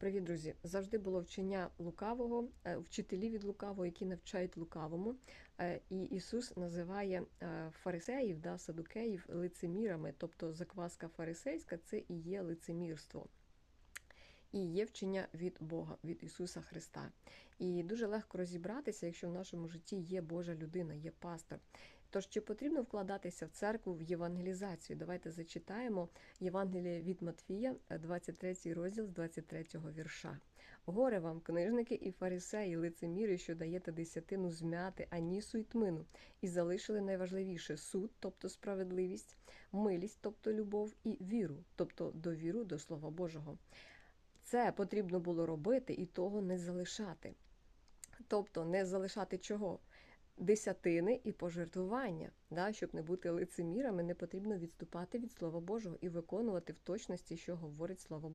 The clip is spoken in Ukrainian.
Привіт, друзі! Завжди було вчення лукавого, е, вчителі від лукавого, які навчають лукавому. Е, І Ісус називає е, фарисеїв, да, садукеїв лицемірами, тобто закваска фарисейська це і є лицемірство. І є вчення від Бога, від Ісуса Христа. І дуже легко розібратися, якщо в нашому житті є Божа людина, є пастор. Тож чи потрібно вкладатися в церкву в євангелізацію? Давайте зачитаємо Євангеліє від Матфія, 23 розділ з 23 вірша. Горе вам, книжники і фарисеї, лицеміри, що даєте десятину змяти, анісу й тмину, і залишили найважливіше суд, тобто справедливість, милість, тобто любов, і віру, тобто довіру до Слова Божого. Це потрібно було робити і того не залишати. Тобто не залишати чого? Десятини і пожертвування. Да? Щоб не бути лицемірами, не потрібно відступати від Слова Божого і виконувати в точності, що говорить Слово